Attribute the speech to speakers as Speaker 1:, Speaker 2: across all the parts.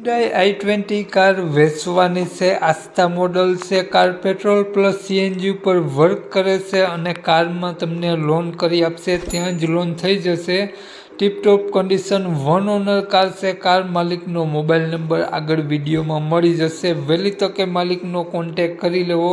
Speaker 1: Hyundai આઈ twenty car વેચવાની છે, આસ્થા મોડલ છે કાર પેટ્રોલ પ્લસ સીએનજી ઉપર વર્ક કરે છે અને કારમાં તમને લોન કરી આપશે, ત્યાં જ લોન થઈ જશે. Tiptop condition one owner car છે. કાર માલિકનો મોબાઈલ નંબર આગળ વિડીયોમાં મળી જશે. વહેલી તકે માલિકનો કોન્ટેક કરી લેવો.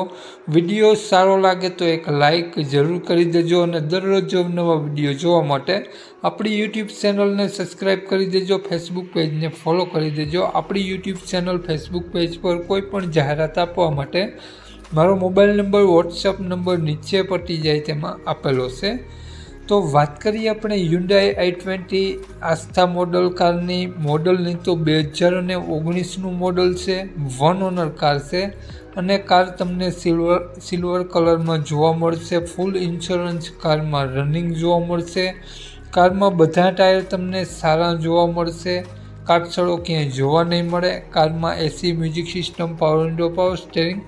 Speaker 1: વીડિયો સારો લાગે તો એક લાઇક જરૂર કરી દેજો અને દરરોજ નવા વીડિયો જોવા માટે આપણી યુટ્યુબ ચેનલને સબસ્ક્રાઈબ કરી દેજો. ફેસબુક પેજને ફોલો કરી દેજો. આપણી યુટ્યુબ ચેનલ ફેસબુક પેજ પર કોઈ પણ જાહેરાત આપવા માટે મારો મોબાઈલ નંબર વોટ્સઅપ નંબર નીચે પટી જાય તેમાં આપેલો છે. તો વાત કરીએ આપણે Hyundai I twenty Asta model કારની મોડલની તો બે હજાર અને ઓગણીસનું મોડલ છે વન ઓનર કાર છે. અને કાર તમને સિલ્વર સિલ્વર કલરમાં જોવા મળશે. ફૂલ ઇન્સ્યોરન્સ કારમાં રનિંગ જોવા મળશે. કારમાં બધા ટાયર તમને સારા જોવા મળશે. કાટછડો ક્યાંય જોવા નહીં મળે. કારમાં AC music system power window power steering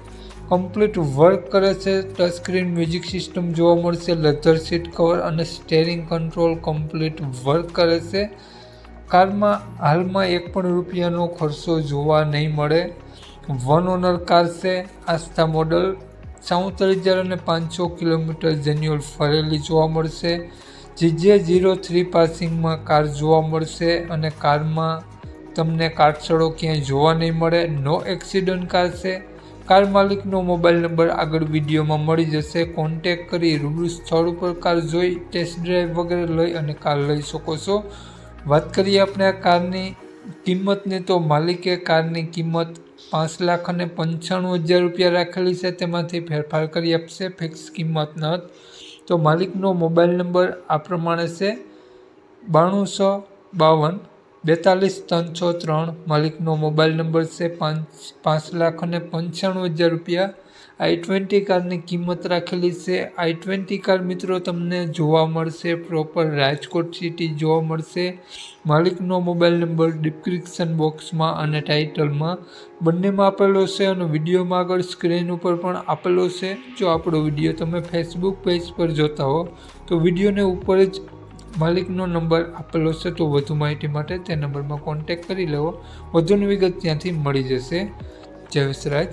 Speaker 1: complete work કરે છે. ટચ સ્ક્રીન મ્યુઝિક સિસ્ટમ જોવા મળશે લેધર સીટ કવર અને સ્ટેરિંગ કંટ્રોલ કમ્પ્લીટ વર્ક કરે છે. કારમાં હાલમાં એક પણ રૂપિયાનો ખર્ચો જોવા નહીં મળે. વન ઓનર કાર છે. આસ્થા મોડલ ચૌત્રીસ હજાર અને પાંચસો કિલોમીટર જેન્યુઅલ ફરેલી જોવા મળશે. જીજે જીરો થ્રી પાસિંગમાં કાર જોવા મળશે અને કારમાં તમને કાટસડો ક્યાંય જોવા નહીં મળે. નો એક્સિડન્ટ કાર છે. કાર માલિકનો મોબાઈલ નંબર આગળ વિડીયોમાં મળી જશે. કોન્ટેક કરી રૂબરૂ સ્થળ ઉપર કાર જોઈ, ટેસ્ટ ડ્રાઈવ વગેરે લઈ અને કાર લઈ શકો છો. વાત કરીએ આપણે આ કારની કિંમતની, તો માલિકે કારની કિંમત પાંચ લાખ અને પંચાણું હજાર રૂપિયા રાખેલી છે. તેમાંથી ફેરફાર કરી આપશે, ફિક્સ કિંમત ન તો માલિકનો મોબાઈલ નંબર આ પ્રમાણે છે, બાણું સો બાવન બેતાલીસ, ત્રણસો ત્રણ માલિકનો મોબાઈલ નંબર છે પાંચ પાંચ લાખ અને પંચાણું હજાર રૂપિયા. આઈ ટ્વેન્ટી કારની કિંમત રાખેલી છે. આઈ ટ્વેન્ટી કાર મિત્રો તમને જોવા મળશે. પ્રોપર રાજકોટ સિટી જોવા મળશે. માલિકનો મોબાઈલ નંબર ડિસ્ક્રિપ્શન બોક્સમાં અને ટાઇટલમાં બંનેમાં આપેલો છે અને વિડીયોમાં આગળ સ્ક્રીન ઉપર પણ આપેલો છે. જો આપણો વીડિયો તમે ફેસબુક પેજ પર જોતા હો, તો વિડીયોને ઉપર જ માલિકનો નંબર આપેલો છે તો વધુ માહિતી માટે તે નંબરમાં કોન્ટેક કરી લેવો. વધુની વિગત ત્યાંથી મળી જશે. જય વિસરાજ